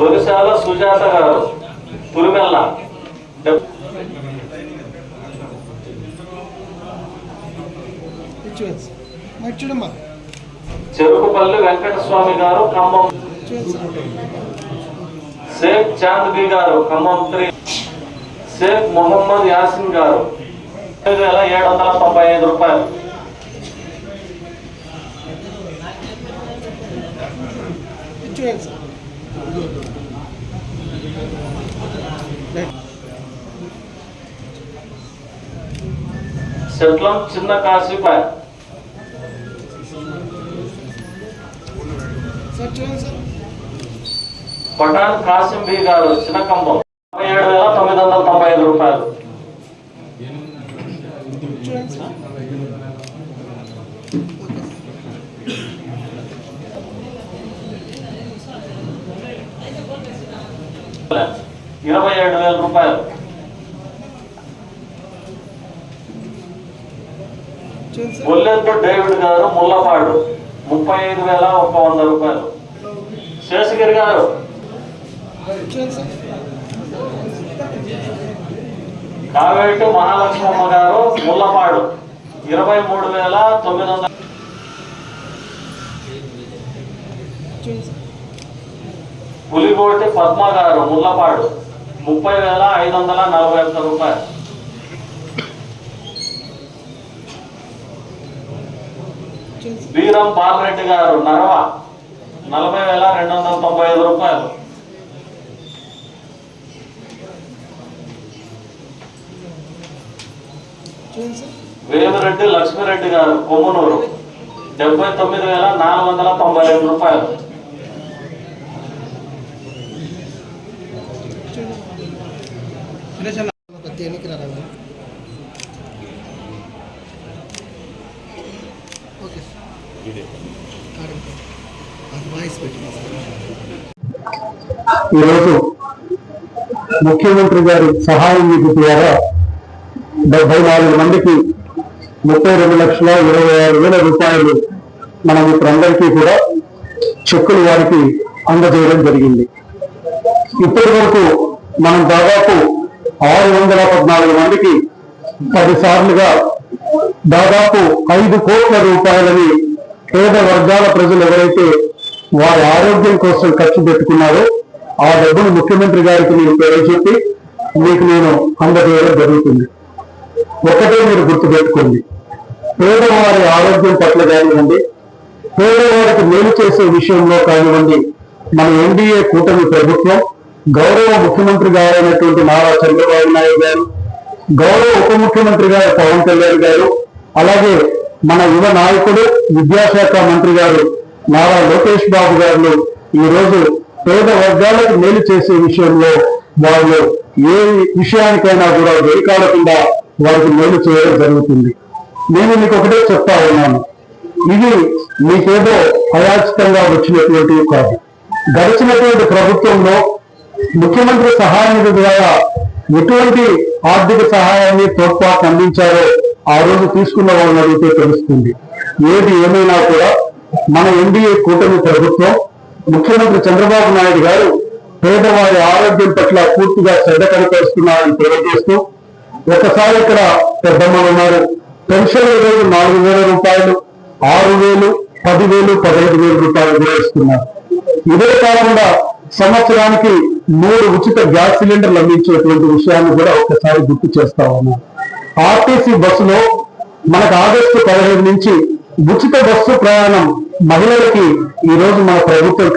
బొలిశాల సుజాత గారు తురిమెల్ల చెరుకుపల్లి వెంకటస్వామి గారు ఖమ్మం. షేక్ చాంద్ బి గారు ఖమ్మం త్రీ. షేక్ మొహమ్మద్ యాసిన్ గారు వేల ఏడు వందల తొంభై ఐదు రూపాయలు. ఇచ్చేయండి సార్ శట్లం చిన్న కాశీపాయ్ సార్ చూడండి సార్ పఠాన్ కాసిం బి గారు చిన్నకంబం ముప్పై ఏడు వేల తొమ్మిది వందల తొంభై ఐదు రూపాయలు చూడండి సార్ ఇరవై ఏడు వేల రూపాయలు. చూడండి డేవిడ్ గారు ముల్లపాడు ముప్పై ఐదు వేల ఒక వంద రూపాయలు. శేషగిరి గారు. కావేటి మహాలక్ష్మమ్మ గారు ముల్లపాడు ఇరవై మూడు వేల తొమ్మిది వందల చూడండి పులిగోటి పద్మ గారు ముల్లపాడు. ముప్పై వేల ఐదు వందల నలభై ఒక్క రూపాయలు. బీరం బాలరెడ్డి గారు నరవ. నలభై వేల రెండు వందల తొంభై ఐదు రూపాయలు. వేమిరెడ్డి లక్ష్మిరెడ్డి గారు కొమ్మునూరు. డెబ్బై తొమ్మిది వేల నాలుగు వందల తొంభై రెండు రూపాయలు. చూడండి ఒక ఈరోజు ముఖ్యమంత్రి గారి సహాయం నిధి ద్వారా డెబ్బై నాలుగు మందికి ముప్పై రెండు లక్షల ఇరవై ఆరు వేల రూపాయలు మనం ఇప్పుడందరికీ కూడా చెక్కులు వారికి అందజేయడం జరిగింది. ఇప్పటి వరకు మనం దాదాపు ఆరు వందల పద్నాలుగు మందికి పదిసార్లుగా దాదాపు ఐదు కోట్ల రూపాయలని పేద వర్గాల ప్రజలు ఎవరైతే వారి ఆరోగ్యం కోసం ఖర్చు పెట్టుకున్నారో ఆ డబ్బును ముఖ్యమంత్రి గారికి నేను పేరు చెప్పి మీకు నేను అందజేయడం జరుగుతుంది. ఒకటే మీరు గుర్తుపెట్టుకోండి. పేదవారి ఆరోగ్యం పట్ల కానివ్వండి పేదవారికి మేలు చేసే విషయంలో కానివ్వండి మన ఎన్డీఏ కూటమి ప్రభుత్వం గౌరవ ముఖ్యమంత్రి గారైనటువంటి నారా చంద్రబాబు నాయుడు గారు గౌరవ ఉప ముఖ్యమంత్రి గారు పవన్ కళ్యాణ్ గారు అలాగే మన యువ నాయకుడు విద్యాశాఖ మంత్రి గారు నారా లోకేష్ బాబు గారు ఈ రోజు పేద వర్గాలకు మేలు చేసే విషయంలో వాళ్ళు ఏ విషయానికైనా కూడా వెనుకాడకుండా వారికి మేలు చేయడం జరుగుతుంది. నేను మీకు ఒకటే చెప్తా ఉన్నాను. ఇది మీకేదో అయాచితంగా వచ్చినటువంటివి కాదు గడిచినటువంటి ప్రభుత్వంలో ముఖ్యమంత్రి సహాయ నిధి ద్వారా ఎటువంటి ఆర్థిక సహాయాన్ని తోడ్పాటు అందించారో ఆ రోజు తీసుకున్న వాళ్ళని అడిగితే తెలుస్తుంది. ఏది ఏమైనా కూడా మన ఎన్డీఏ కూటమి ప్రభుత్వం ముఖ్యమంత్రి చంద్రబాబు నాయుడు గారు పేదవారి ఆరోగ్యం పట్ల పూర్తిగా శ్రద్ధ కనిపిస్తున్నారని తెలియజేస్తూ ఒకసారి ఇక్కడ పెద్దమ్మలు ఉన్నారు. పెన్షన్ ఈరోజు నాలుగు వేల రూపాయలు ఆరు వేలు పదివేలు పదహైదు వేల రూపాయలు కూడా ఇస్తున్నారు. ఇదే కాకుండా సంవత్సరానికి మూడు ఉచిత గ్యాస్ సిలిండర్లు అందించేటువంటి విషయాన్ని కూడా ఒకసారి గుర్తు చేస్తా ఉన్నాను ఆర్టీసీ బస్సులో మనకు ఆగస్టు పదహైదు నుంచి ఉచిత బస్సు ప్రయాణం మహిళలకి ఈ రోజు మన ప్రభుత్వం